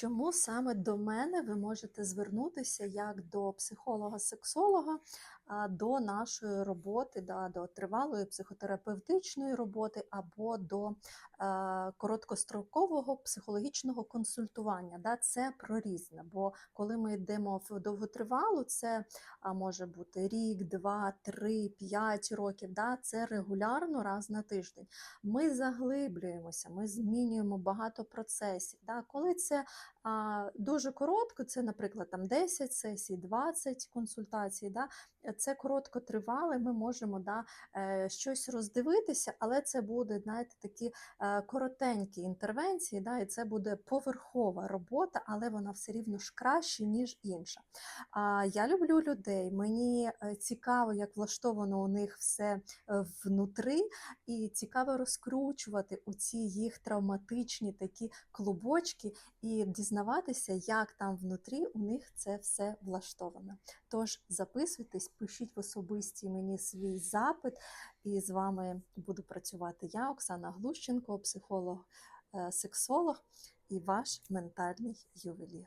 Чому саме до мене ви можете звернутися як до психолога-сексолога до нашої роботи, да, до тривалої психотерапевтичної роботи або до короткострокового психологічного консультування? Да? Це про різне, бо коли ми йдемо в довготривалу, це може бути рік, два, три, п'ять років. Да? Це регулярно раз на тиждень. Ми заглиблюємося, ми змінюємо багато процесів. Да? Коли це дуже коротко, це, наприклад, там 10 сесій, 20 консультацій. Да? Це короткотривале, ми можемо да, е, щось роздивитися, але це буде, знаєте, такі е, коротенькі інтервенції, да, і це буде поверхова робота, але вона все рівно ж краще, ніж інша. Я люблю людей, мені е, цікаво, як влаштовано у них все е, внутри, і цікаво розкручувати оці їх травматичні такі клубочки і дізнаватися, як там внутрі у них це все влаштовано. Тож записуйтесь, пишіть в особисті мені свій запит, і з вами буду працювати я, Оксана Глущенко, психолог, е, сексолог і ваш ментальний ювелір.